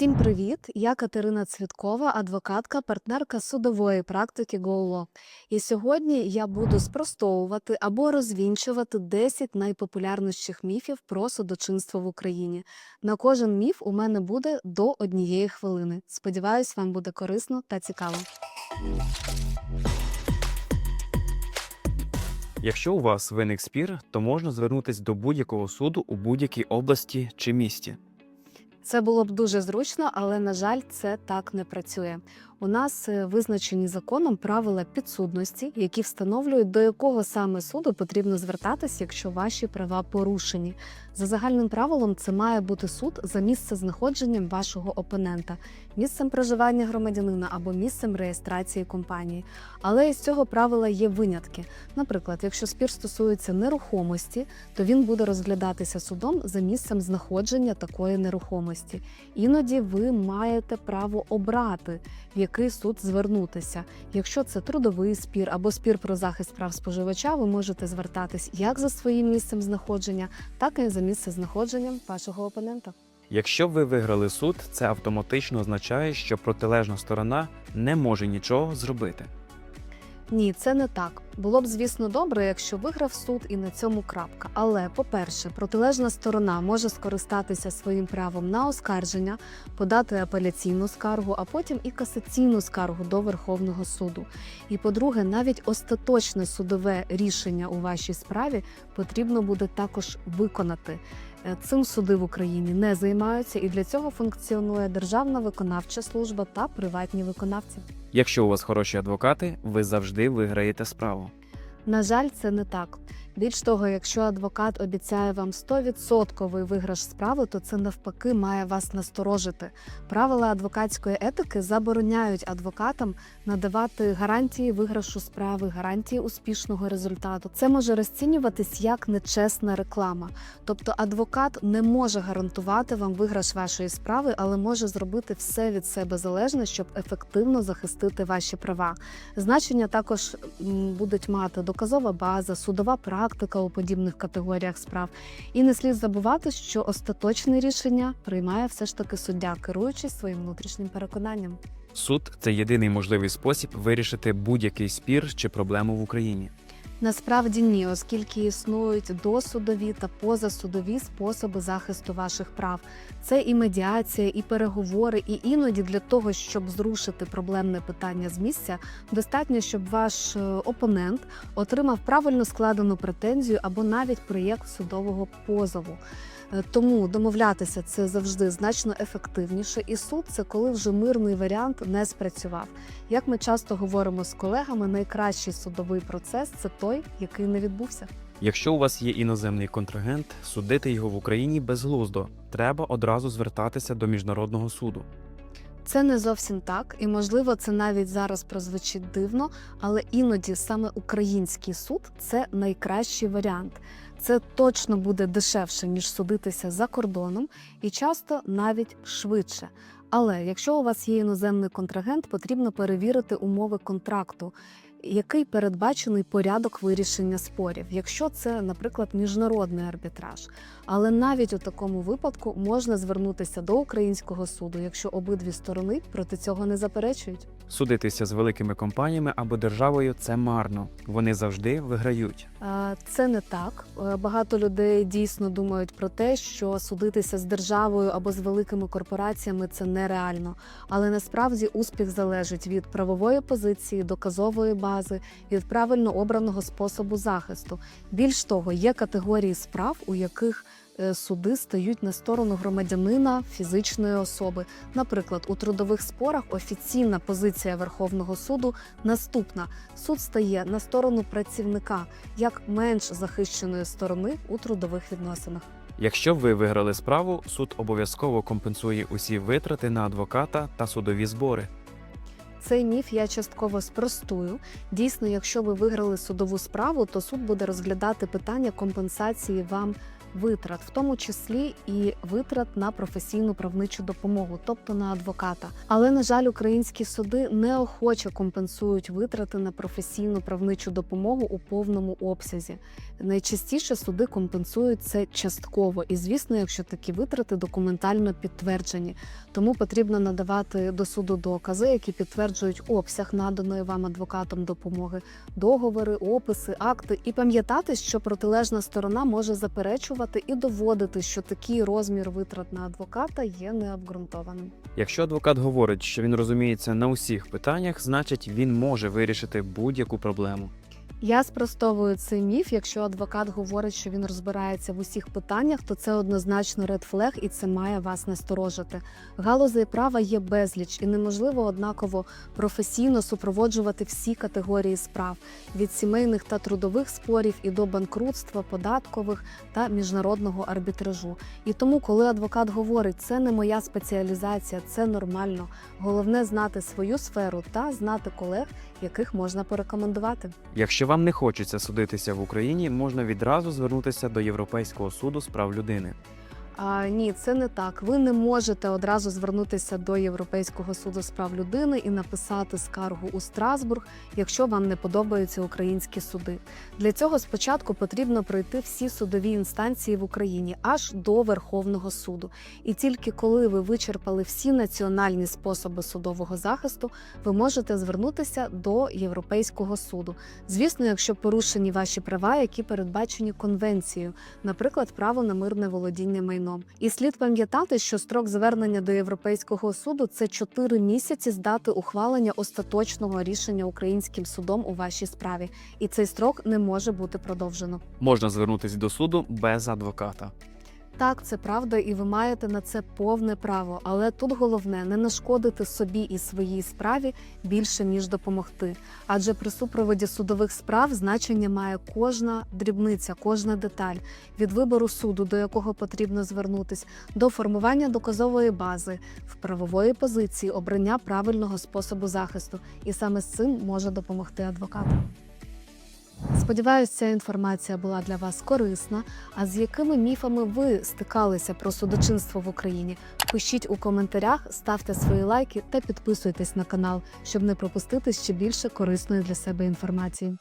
Всім привіт! Я Катерина Цвіткова, адвокатка, партнерка судової практики GoLaw. І сьогодні я буду спростовувати або розвінчувати 10 найпопулярніших міфів про судочинство в Україні. На кожен міф у мене буде до однієї хвилини. Сподіваюсь, вам буде корисно та цікаво. Якщо у вас виник спір, то можна звернутися до будь-якого суду у будь-якій області чи місті. Це було б дуже зручно, але на жаль, це так не працює. У нас е, визначені законом правила підсудності, які встановлюють, до якого саме суду потрібно звертатись, якщо ваші права порушені. За загальним правилом, це має бути суд за місцезнаходженням вашого опонента, місцем проживання громадянина або місцем реєстрації компанії. Але із цього правила є винятки. Наприклад, якщо спір стосується нерухомості, то він буде розглядатися судом за місцем знаходження такої нерухомості. Іноді ви маєте право обрати, в який суд звернутися. Якщо це трудовий спір або спір про захист прав споживача, ви можете звертатись як за своїм місцем знаходження, так і за місце знаходженням вашого опонента. Якщо ви виграли суд, це автоматично означає, що протилежна сторона не може нічого зробити. Ні, це не так. Було б, звісно, добре, якщо виграв суд і на цьому крапка. Але, по-перше, протилежна сторона може скористатися своїм правом на оскарження, подати апеляційну скаргу, а потім і касаційну скаргу до Верховного суду. І по-друге, навіть остаточне судове рішення у вашій справі потрібно буде також виконати. Е, Цим суди в Україні не займаються, і для цього функціонує Державна виконавча служба та приватні виконавці. Якщо у вас хороші адвокати, ви завжди виграєте справу. На жаль, це не так. Більш того, якщо адвокат обіцяє вам 100% виграш справи, то це навпаки має вас насторожити. Правила адвокатської етики забороняють адвокатам надавати гарантії виграшу справи, гарантії успішного результату. Це може розцінюватись як нечесна реклама. Тобто адвокат не може гарантувати вам виграш вашої справи, але може зробити все від себе залежне, щоб ефективно захистити ваші права. Значення також будуть мати доказова база, судова практика у подібних категоріях справ. І не слід забувати, що остаточне рішення приймає все ж таки суддя, керуючись своїм внутрішнім переконанням. Суд це єдиний можливий спосіб вирішити будь-який спір чи проблему в Україні. Насправді ні, оскільки існують досудові та позасудові способи захисту ваших прав. Це і медіація, і переговори, і іноді для того, щоб зрушити проблемне питання з місця, достатньо, щоб ваш е, опонент отримав правильно складену претензію або навіть проєкт судового позову. Е, Тому домовлятися це завжди значно ефективніше, і суд це коли вже мирний варіант не спрацював. Як ми часто говоримо з колегами, найкращий судовий процес це той, який не відбувся. Якщо у вас є іноземний контрагент, судити його в Україні безглуздо. Треба одразу звертатися до міжнародного суду. Це не зовсім так, і можливо, це навіть зараз прозвучить дивно, але іноді саме український суд це найкращий варіант. Це точно буде дешевше, ніж судитися за кордоном, і часто навіть швидше. Але якщо у вас є іноземний контрагент, потрібно перевірити умови контракту, який передбачений порядок вирішення спорів, якщо це, наприклад, міжнародний арбітраж. Але навіть у такому випадку можна звернутися до українського суду, якщо обидві сторони проти цього не заперечують. Судитися з великими компаніями або державою це марно. Вони завжди виграють. Це не так. Е, Багато людей дійсно думають про те, що судитися з державою або з великими корпораціями це нереально. Але насправді успіх залежить від правової позиції, доказової бази, від правильно обраного способу захисту. Більш того, є категорії справ, у яких е, суди стають на сторону громадянина фізичної особи. Наприклад, у трудових спорах офіційна позиція Верховного суду наступна: суд стає на сторону працівника як менш захищеної сторони у трудових відносинах. Якщо ви виграли справу, суд обов'язково компенсує усі витрати на адвоката та судові збори. Цей міф я частково спростую. Дійсно, якщо ви виграли судову справу, то суд буде розглядати питання компенсації вам витрат, в тому числі і витрат на професійну правничу допомогу, тобто на адвоката. Але на жаль, українські суди неохоче компенсують витрати на професійну правничу допомогу у повному обсязі. Найчастіше суди компенсують це частково, і звісно, якщо такі витрати документально підтверджені. Тому потрібно надавати до суду докази, які підтверджують обсяг наданої вам адвокатом допомоги, договори, описи, акти, і пам'ятати, що протилежна сторона може заперечувати і доводити, що такий розмір витрат на адвоката є необґрунтованим. Якщо адвокат говорить, що він розуміється на усіх питаннях, значить він може вирішити будь-яку проблему. Я спростовую цей міф. Якщо адвокат говорить, що він розбирається в усіх питаннях, то це однозначно ред флег, і це має вас насторожити. Галузей права є безліч, і неможливо однаково професійно супроводжувати всі категорії справ від сімейних та трудових спорів і до банкрутства, податкових та міжнародного арбітражу. І тому, коли адвокат говорить, це не моя спеціалізація, це нормально. Головне знати свою сферу та знати колег, яких можна порекомендувати. Якщо вам не хочеться судитися в Україні, можна відразу звернутися до Європейського суду з прав людини. А, ні, це не так. Ви не можете одразу звернутися до Європейського суду з прав людини і написати скаргу у Страсбург, якщо вам не подобаються українські суди. Для цього спочатку потрібно пройти всі судові інстанції в Україні аж до Верховного суду. І тільки коли ви вичерпали всі національні способи судового захисту, ви можете звернутися до Європейського суду. Звісно, якщо порушені ваші права, які передбачені конвенцією, наприклад, право на мирне володіння майном. І слід пам'ятати, що строк звернення до Європейського суду це 4 місяці з дати ухвалення остаточного рішення українським судом у вашій справі, і цей строк не може бути продовжено. Можна звернутися до суду без адвоката. Так, це правда, і ви маєте на це повне право. Але тут головне не нашкодити собі і своїй справі більше ніж допомогти. Адже при супроводі судових справ значення має кожна дрібниця, кожна деталь від вибору суду, до якого потрібно звернутись, до формування доказової бази, в правової позиції, обрання правильного способу захисту. І саме з цим може допомогти адвокат. Сподіваюсь, ця інформація була для вас корисна. А з якими міфами ви стикалися про судочинство в Україні? Пишіть у коментарях, ставте свої лайки та підписуйтесь на канал, щоб не пропустити ще більше корисної для себе інформації.